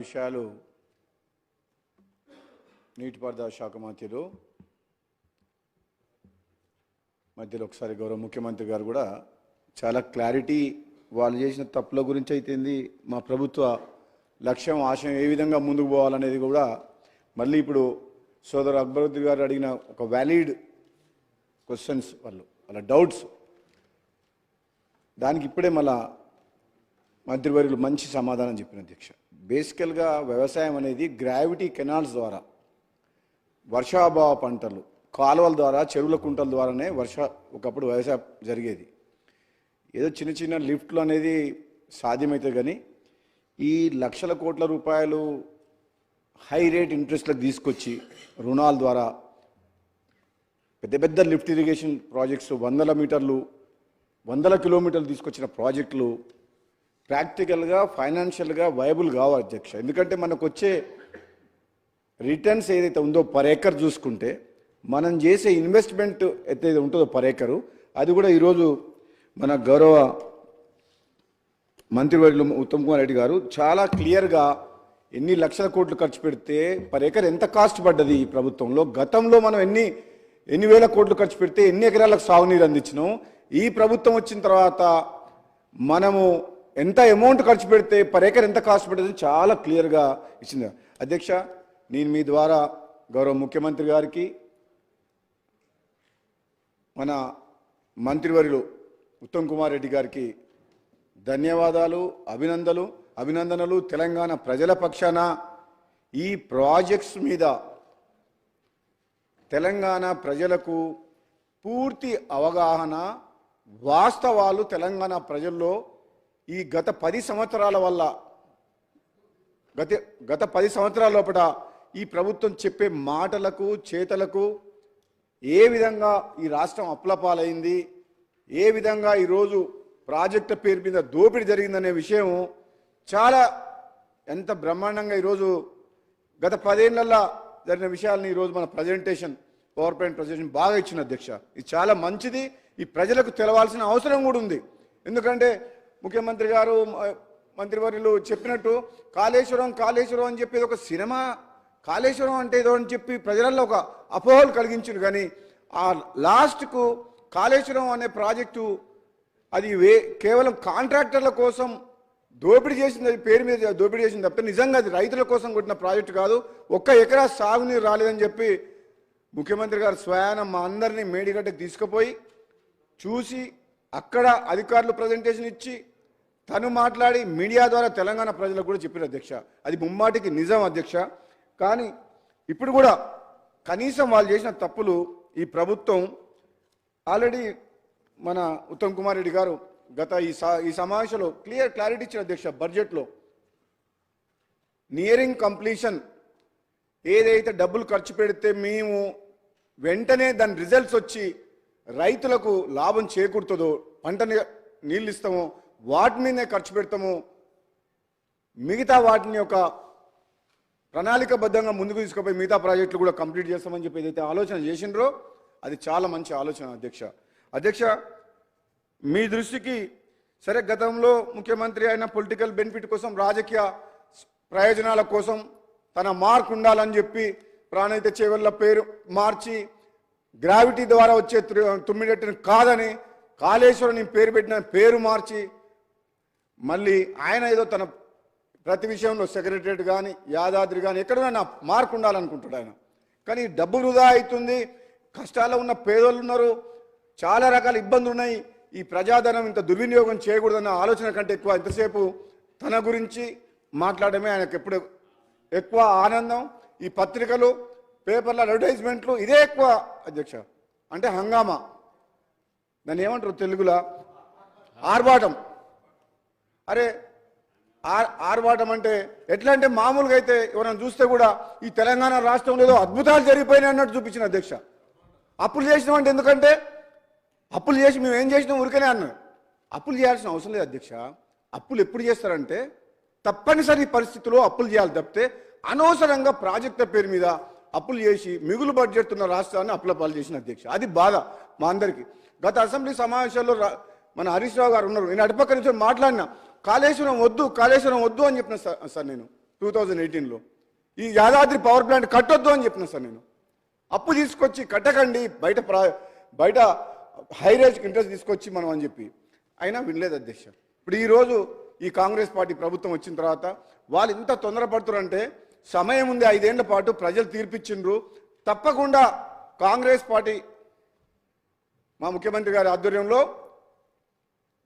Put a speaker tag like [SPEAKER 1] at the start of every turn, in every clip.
[SPEAKER 1] విషయాలు నీటిపారుదల శాఖ మంత్రులు మధ్యలో ఒకసారి గౌరవ ముఖ్యమంత్రి గారు కూడా చాలా క్లారిటీ వాళ్ళు చేసిన తప్పుల గురించి అయితేంది మా ప్రభుత్వ లక్ష్యం ఆశయం ఏ విధంగా ముందుకు పోవాలనేది కూడా మళ్ళీ ఇప్పుడు సోదరు అక్బరుద్దీన్ గారు అడిగిన ఒక వ్యాలిడ్ క్వశ్చన్స్ వాళ్ళు వాళ్ళ డౌట్స్ దానికి ఇప్పుడే మళ్ళా మంత్రివర్యులు మంచి సమాధానం చెప్పిన అధ్యక్ష. బేసికల్గా వ్యవసాయం అనేది గ్రావిటీ కెనాల్స్ ద్వారా వర్షాభావ పంటలు కాలువల ద్వారా చెరువుల కుంటల ద్వారానే వర్ష ఒకప్పుడు వ్యవసాయం జరిగేది. ఏదో చిన్న చిన్న లిఫ్ట్లు అనేది సాధ్యమవుతుంది కానీ ఈ లక్షల కోట్ల రూపాయలు హై రేట్ ఇంట్రెస్ట్లకు తీసుకొచ్చి రుణాల ద్వారా పెద్ద పెద్ద లిఫ్ట్ ఇరిగేషన్ ప్రాజెక్ట్స్ వందల మీటర్లు వందల కిలోమీటర్లు తీసుకొచ్చిన ప్రాజెక్టులు ప్రాక్టికల్గా ఫైనాన్షియల్గా వైబుల్ కావు అధ్యక్ష. ఎందుకంటే మనకు వచ్చే రిటర్న్స్ ఏదైతే ఉందో పర్ ఏకర్ చూసుకుంటే మనం చేసే ఇన్వెస్ట్మెంట్ ఏదైతే ఉంటుందో పర్ ఏకరు అది కూడా ఈరోజు మన గౌరవ మంత్రివర్యులు ఉత్తమ్ కుమార్ రెడ్డి గారు చాలా క్లియర్గా ఎన్ని లక్షల కోట్లు ఖర్చు పెడితే పర్ ఎకర్ ఎంత కాస్ట్ పడ్డది ఈ ప్రభుత్వంలో? గతంలో మనం ఎన్ని ఎన్ని వేల కోట్లు ఖర్చు పెడితే ఎన్ని ఎకరాలకు సాగునీరు అందించినాం? ఈ ప్రభుత్వం వచ్చిన తర్వాత మనము ఎంత అమౌంట్ ఖర్చు పెడితే పర్ ఎకర్ ఎంత కాస్ట్ పెడుతుంది చాలా క్లియర్గా ఇచ్చింది. అధ్యక్ష నేను మీ ద్వారా గౌరవ ముఖ్యమంత్రి గారికి మన మంత్రివర్యులు ఉత్తమ్ కుమార్ రెడ్డి గారికి ధన్యవాదాలు అభినందనలు అభినందనలు. తెలంగాణ ప్రజల పక్షాన ఈ ప్రాజెక్ట్స్ మీద తెలంగాణ ప్రజలకు పూర్తి అవగాహన వాస్తవాలు తెలంగాణ ప్రజల్లో ఈ గత పది సంవత్సరాల వల్ల గత గత పది సంవత్సరాల లోపల ఈ ప్రభుత్వం చెప్పే మాటలకు చేతలకు ఏ విధంగా ఈ రాష్ట్రం అప్లపాలైంది ఏ విధంగా ఈరోజు ప్రాజెక్టు పేరు మీద దోపిడీ జరిగిందనే విషయం చాలా ఎంత బ్రహ్మాండంగా ఈరోజు గత పదేళ్ళలో జరిగిన విషయాలను ఈరోజు మన ప్రజెంటేషన్ పవర్ పాయింట్ ప్రజెంటేషన్ బాగా ఇచ్చిన అధ్యక్ష. ఇది చాలా మంచిది. ఈ ప్రజలకు తెలవాల్సిన అవసరం కూడా ఉంది. ఎందుకంటే ముఖ్యమంత్రి గారు మ- మంత్రివర్యులు చెప్పినట్టు కాళేశ్వరం కాళేశ్వరం అని చెప్పేది ఒక సినిమా. కాళేశ్వరం అంటే ఏదో అని చెప్పి ప్రజలలో ఒక అపోహలు కలిగించారు కానీ ఆ లాస్ట్కు కాళేశ్వరం అనే ప్రాజెక్టు అది వే కేవలం కాంట్రాక్టర్ల కోసం దోపిడీ చేసింది అది పేరు మీద దోపిడీ చేసింది తప్ప నిజంగా అది రైతుల కోసం కొట్టిన ప్రాజెక్టు కాదు. ఒక్క ఎకరా సాగునీరు రాలేదని చెప్పి ముఖ్యమంత్రి గారు స్వయాన మా అందరినీ మేడిగడ్డకు తీసుకుపోయి చూసి అక్కడ అధికారులు ప్రజెంటేషన్ ఇచ్చి తను మాట్లాడి మీడియా ద్వారా తెలంగాణ ప్రజలకు కూడా చెప్పిన అధ్యక్ష. అది ముమ్మాటికి నిజం అధ్యక్ష. కానీ ఇప్పుడు కూడా కనీసం వాళ్ళు చేసిన తప్పులు ఈ ప్రభుత్వం ఆల్రెడీ మన ఉత్తమ్ కుమార్ రెడ్డి గారు గత ఈ సా ఈ సమావేశంలో క్లియర్ క్లారిటీ ఇచ్చిన అధ్యక్ష బడ్జెట్లో. నియరింగ్ కంప్లీషన్ ఏదైతే డబ్బులు ఖర్చు పెడితే మేము వెంటనే దాని రిజల్ట్స్ వచ్చి రైతులకు లాభం చేకూరుతుందో పంటని నీళ్ళు ఇస్తామో వాటి మీదనే ఖర్చు పెడతాము. మిగతా వాటిని ఒక ప్రణాళికబద్ధంగా ముందుకు తీసుకుపోయి మిగతా ప్రాజెక్టులు కూడా కంప్లీట్ చేస్తామని చెప్పి ఏదైతే ఆలోచన చేసిండ్రో అది చాలా మంచి ఆలోచన అధ్యక్ష. అధ్యక్ష మీ దృష్టికి సరే గతంలో ముఖ్యమంత్రి అయిన పొలిటికల్ బెనిఫిట్ కోసం రాజకీయ ప్రయోజనాల కోసం తన మార్క్ ఉండాలని చెప్పి ప్రాణహిత చేవల్ల పేరు మార్చి గ్రావిటీ ద్వారా వచ్చే త్రి- కాదని కాళేశ్వరం పేరు పెట్టిన పేరు మార్చి మళ్ళీ ఆయన ఏదో తన ప్రతి విషయంలో సెక్రటరేట్ కానీ యాదాద్రి కానీ ఎక్కడైనా నా మార్క్ ఉండాలనుకుంటాడు ఆయన. కానీ డబ్బు వృధా అవుతుంది కష్టాల్లో ఉన్న పేదోళ్ళు ఉన్నారు చాలా రకాల ఇబ్బందులు ఉన్నాయి. ఈ ప్రజాధనం ఇంత దుర్వినియోగం చేయకూడదన్న ఆలోచన కంటే ఎక్కువ ఇంతసేపు తన గురించి మాట్లాడమే ఆయనకు ఎప్పుడు ఎక్కువ ఆనందం. ఈ పత్రికలు పేపర్ల అడ్వర్టైజ్మెంట్లు ఇదే ఎక్కువ అధ్యక్ష. అంటే హంగామా. దాన్ని ఏమంటారు తెలుగులో? ఆర్భాటం. అరే ఆర్ ఆర్భాటం అంటే ఎట్లా అంటే మామూలుగా అయితే ఎవరైనా చూస్తే కూడా ఈ తెలంగాణ రాష్ట్రంలో ఏదో అద్భుతాలు జరిగిపోయినాయి అన్నట్టు చూపించిన అధ్యక్ష. అప్పులు చేసినాం అంటే ఎందుకంటే అప్పులు చేసి మేము ఏం చేసినాం ఊరికనే అన్నాం. అప్పులు చేయాల్సిన అవసరం లేదు అధ్యక్ష. అప్పులు ఎప్పుడు చేస్తారంటే తప్పనిసరి పరిస్థితుల్లో అప్పులు చేయాలి తప్పితే అనవసరంగా ప్రాజెక్టుల పేరు మీద అప్పులు చేసి మిగులు బడ్జెట్ ఉన్న రాష్ట్రాన్ని అప్పుల పాలు చేసిన అధ్యక్ష. అది బాధ మా అందరికీ. గత అసెంబ్లీ సమావేశాల్లో మన హరీష్ రావు గారు ఉన్నారు. నేను అటుపక్క నుంచి మాట్లాడినా. కాళేశ్వరం వద్దు కాళేశ్వరం వద్దు అని చెప్పిన సార్ సార్ నేను టూ థౌజండ్ ఎయిటీన్లో ఈ యాదాద్రి పవర్ ప్లాంట్ కట్టొద్దు అని చెప్పిన సార్ నేను. అప్పు తీసుకొచ్చి కట్టకండి బయట ప్రా బయట హైరేజ్కి ఇంట్రెస్ట్ తీసుకొచ్చి మనం అని చెప్పి. అయినా వినలేదు అధ్యక్ష. ఇప్పుడు ఈరోజు ఈ కాంగ్రెస్ పార్టీ ప్రభుత్వం వచ్చిన తర్వాత వాళ్ళు ఇంత తొందరపడుతున్నారంటే సమయం ఉంది ఐదేళ్ళ పాటు ప్రజలు తీర్పిచ్చిండ్రు. తప్పకుండా కాంగ్రెస్ పార్టీ మా ముఖ్యమంత్రి గారి ఆధ్వర్యంలో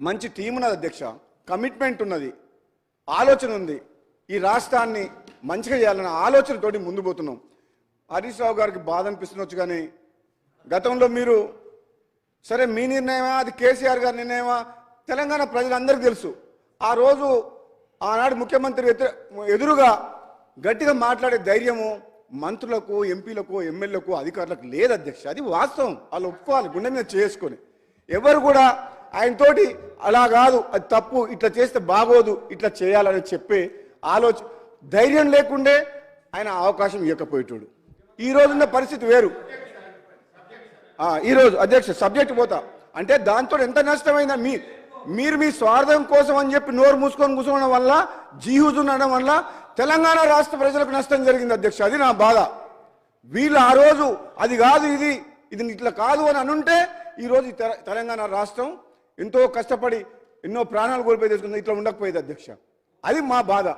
[SPEAKER 1] మంచి టీం ఉన్నది అధ్యక్ష. కమిట్మెంట్ ఉన్నది ఆలోచన ఉంది. ఈ రాష్ట్రాన్ని మంచిగా చేయాలన్న ఆలోచనతోటి ముందు పోతున్నాం. హరీష్ రావు గారికి బాధ అనిపిస్తుండొచ్చు కానీ గతంలో మీరు సరే మీ నిర్ణయమా అది కేసీఆర్ గారి నిర్ణయమా తెలంగాణ ప్రజలందరికీ తెలుసు. ఆ రోజు ఆనాడు ముఖ్యమంత్రి ఎదురు ఎదురుగా గట్టిగా మాట్లాడే ధైర్యము మంత్రులకు ఎంపీలకు ఎమ్మెల్యేలకు అధికారులకు లేదు అధ్యక్ష. అది వాస్తవం. వాళ్ళు ఒప్పుకోవాలి గుండె మీద చేసుకొని. ఎవరు కూడా ఆయనతోటి అలా కాదు అది తప్పు ఇట్లా చేస్తే బాగోదు ఇట్లా చేయాలని చెప్పే ఆలోచన ధైర్యం లేకుండే ఆయన అవకాశం ఇవ్వకపోయేటోడు ఈ రోజున్న పరిస్థితి వేరు. ఈరోజు అధ్యక్ష సబ్జెక్ట్ పోతా. అంటే దాంతో ఎంత నష్టమైందా మీ మీరు మీ స్వార్థం కోసం అని చెప్పి నోరు మూసుకొని కూర్చోవడం వల్ల జీహూజ్ ఉండడం వల్ల తెలంగాణ రాష్ట్ర ప్రజలకు నష్టం జరిగింది అధ్యక్ష. అది నా బాధ. వీళ్ళు ఆ రోజు అది కాదు ఇది ఇది ఇట్లా కాదు అని అనుంటే ఈరోజు తెల- తెలంగాణ రాష్ట్రం ఎంతో కష్టపడి ఎన్నో ప్రాణాలు కోల్పోయి తెచ్చుకుంది ఇట్లా ఉండకపోయేది అధ్యక్ష. అది మా బాధ.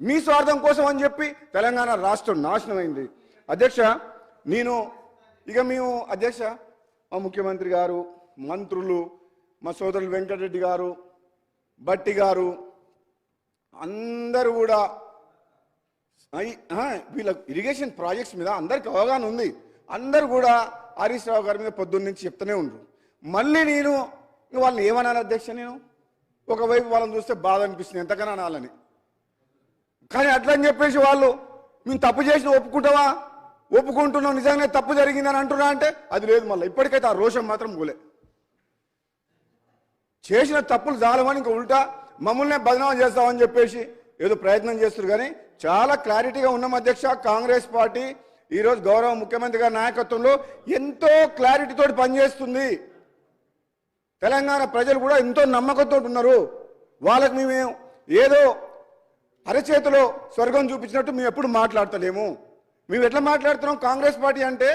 [SPEAKER 1] మీ స్వార్థం కోసం అని చెప్పి తెలంగాణ రాష్ట్రం నాశనం అయింది అధ్యక్ష నేను ఇక మేము అధ్యక్ష మా ముఖ్యమంత్రి గారు మంత్రులు మా సోదరులు వెంకటరెడ్డి గారు బట్టి గారు అందరూ కూడా వీళ్ళ ఇరిగేషన్ ప్రాజెక్ట్స్ మీద అందరికి అవగాహన ఉంది. అందరు కూడా హరీష్ రావు గారి మీద పొద్దున్న నుంచి చెప్తూనే ఉండరు. మళ్ళీ నేను వాళ్ళని ఏమనాలి అధ్యక్ష నేను? ఒకవైపు వాళ్ళని చూస్తే బాధ అనిపిస్తుంది ఎంతకన్నా అనాలని. కానీ అట్లా అని చెప్పేసి వాళ్ళు మేము తప్పు చేసిన ఒప్పుకుంటావా? ఒప్పుకుంటున్నాం నిజంగానే తప్పు జరిగిందని అంటున్నా అంటే అది లేదు మళ్ళీ. ఇప్పటికైతే ఆ రోషం మాత్రం పోలే చేసిన తప్పులు చాలమని ఇంకా ఉల్టా మమ్మల్ని బదనామం చేస్తామని చెప్పేసి ఏదో ప్రయత్నం చేస్తారు కానీ చాలా క్లారిటీగా ఉన్నాం అధ్యక్ష కాంగ్రెస్ పార్టీ ఈరోజు గౌరవ ముఖ్యమంత్రి గారి నాయకత్వంలో ఎంతో క్లారిటీతో పనిచేస్తుంది. తెలంగాణ ప్రజలు కూడా ఎంతో నమ్మకంతో ఉన్నారు. వాళ్ళకి మేము ఏదో అరచేతిలో స్వర్గం చూపించినట్టు మేము ఎప్పుడు మాట్లాడతలేము. మేము ఎట్లా మాట్లాడుతున్నాం? కాంగ్రెస్ పార్టీ అంటే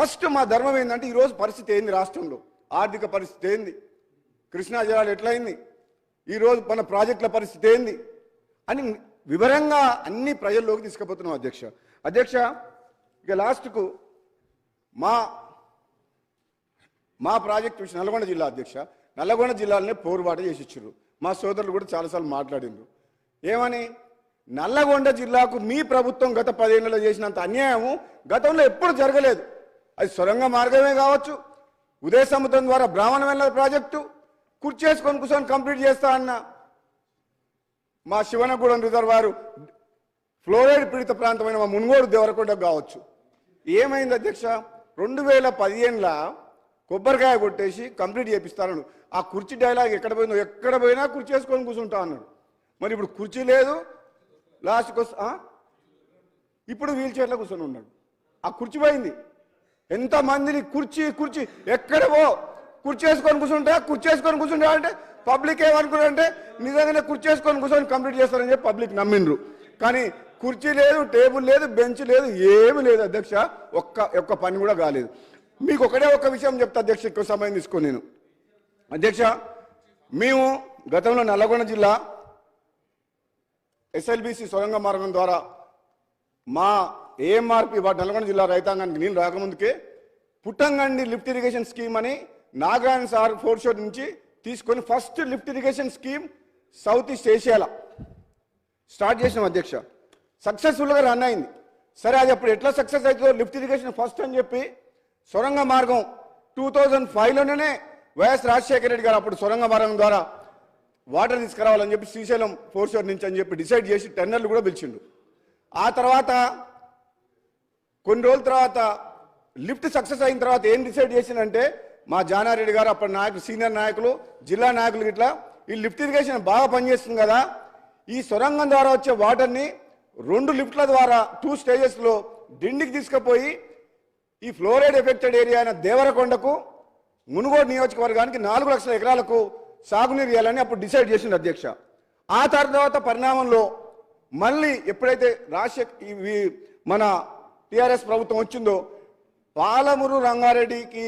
[SPEAKER 1] ఫస్ట్ మా ధర్మం ఏంటంటే ఈరోజు పరిస్థితి ఏంది రాష్ట్రంలో? ఆర్థిక పరిస్థితి ఏంది? కృష్ణా జలాలు ఎట్లయింది? ఈరోజు మన ప్రాజెక్టుల పరిస్థితి ఏంది? అని వివరంగా అన్ని ప్రజల్లోకి తీసుకుపోతున్నాం అధ్యక్ష. అధ్యక్ష ఇక లాస్ట్కు మా మా ప్రాజెక్ట్ విషయం నల్గొండ జిల్లా అధ్యక్ష నల్గొండ జిల్లాలోనే పోరుబాటు చేసి ఇచ్చారు మా సోదరులు కూడా చాలాసార్లు మాట్లాడిండ్రు. ఏమని? నల్లగొండ జిల్లాకు మీ ప్రభుత్వం గత పదేళ్ళలో చేసినంత అన్యాయము గతంలో ఎప్పుడు జరగలేదు. అది సొరంగ మార్గమే కావచ్చు ఉదయ సముద్రం ద్వారా బ్రాహ్మణ వెళ్ళ ప్రాజెక్టు కుర్చేసుకొని కూర్చొని కంప్లీట్ చేస్తా అన్న మా శివనగూడెం రిజర్వారు ఫ్లోరైడ్ పీడిత ప్రాంతమైన మా మునుగోడు దేవరకొండ కావచ్చు. ఏమైంది అధ్యక్ష? రెండు వేల పదిహేనుల కొబ్బరికాయ కొట్టేసి కంప్లీట్ చేపిస్తాను ఆ కుర్చీ డైలాగ్ ఎక్కడ పోయిందో ఎక్కడ పోయినా కుర్చీ వేసుకొని కూర్చుంటా అన్నాడు. మరి ఇప్పుడు కుర్చీ లేదు లాస్ట్కి వస్తా ఇప్పుడు వీల్ చైర్లో కూర్చొని ఉన్నాడు. ఆ కుర్చీ పోయింది. ఎంతమందిని కుర్చీ కుర్చీ ఎక్కడ పో కుర్చీ వేసుకొని కూర్చుంటా కుర్చీ వేసుకొని కూర్చుంటా అంటే పబ్లిక్ ఏమనుకున్నారంటే నిజంగానే కుర్చీ వేసుకొని కూర్చొని కంప్లీట్ చేస్తారని చెప్పి పబ్లిక్ నమ్మిండ్రు. కానీ కుర్చీ లేదు టేబుల్ లేదు బెంచ్ లేదు ఏమి లేదు అధ్యక్ష. ఒక్క ఒక్క పని కూడా కాలేదు. మీకు ఒకటే ఒక్క విషయం చెప్తా అధ్యక్ష ఎక్కువ సమయం తీసుకో నేను. అధ్యక్ష మేము గతంలో నల్లగొండ జిల్లా ఎస్ఎల్బిసి సొరంగ మార్గం ద్వారా మా ఏఎంఆర్పి నల్గొండ జిల్లా రైతాంగానికి నీళ్ళు రాకముందుకే పుట్టంగండి లిఫ్ట్ ఇరిగేషన్ స్కీమ్ అని నాగాయణ సార్ ఫోర్ షోర్ నుంచి తీసుకొని first lift irrigation scheme south east ఏషియాలో start చేసినాం అధ్యక్ష. సక్సెస్ఫుల్గా రన్ అయింది. సరే అది అప్పుడు ఎట్లా సక్సెస్ అవుతుందో లిఫ్ట్ ఇరిగేషన్ ఫస్ట్ అని చెప్పి సొరంగ మార్గం టూ థౌజండ్ ఫైవ్లోనే వైఎస్ రాజశేఖర రెడ్డి గారు అప్పుడు సొరంగ మార్గం ద్వారా వాటర్ తీసుకురావాలని చెప్పి శ్రీశైలం ఫోర్ షోర్ నుంచి అని చెప్పి డిసైడ్ చేసి టెండర్లు కూడా పిలిచిండు. ఆ తర్వాత కొన్ని రోజుల తర్వాత లిఫ్ట్ సక్సెస్ అయిన తర్వాత ఏం డిసైడ్ చేసిందంటే మా జానారెడ్డి గారు అప్పటి నాయకులు సీనియర్ నాయకులు జిల్లా నాయకులు ఇట్లా ఈ లిఫ్ట్ ఇరిగేషన్ బాగా పనిచేస్తుంది కదా ఈ సొరంగం ద్వారా వచ్చే వాటర్ని రెండు లిఫ్ట్ల ద్వారా టూ స్టేజెస్లో డిండికి తీసుకుపోయి ఈ ఫ్లోరైడ్ ఎఫెక్టెడ్ ఏరియా అయిన దేవరకొండకు మునుగోడు నియోజకవర్గానికి నాలుగు లక్షల ఎకరాలకు సాగునీరు ఇవ్వాలని అప్పుడు డిసైడ్ చేసింది అధ్యక్ష. ఆ తర్వాత పరిణామంలో మళ్ళీ ఎప్పుడైతే రాజశేఖర్ మన టిఆర్ఎస్ ప్రభుత్వం వచ్చిందో పాలమూరు రంగారెడ్డికి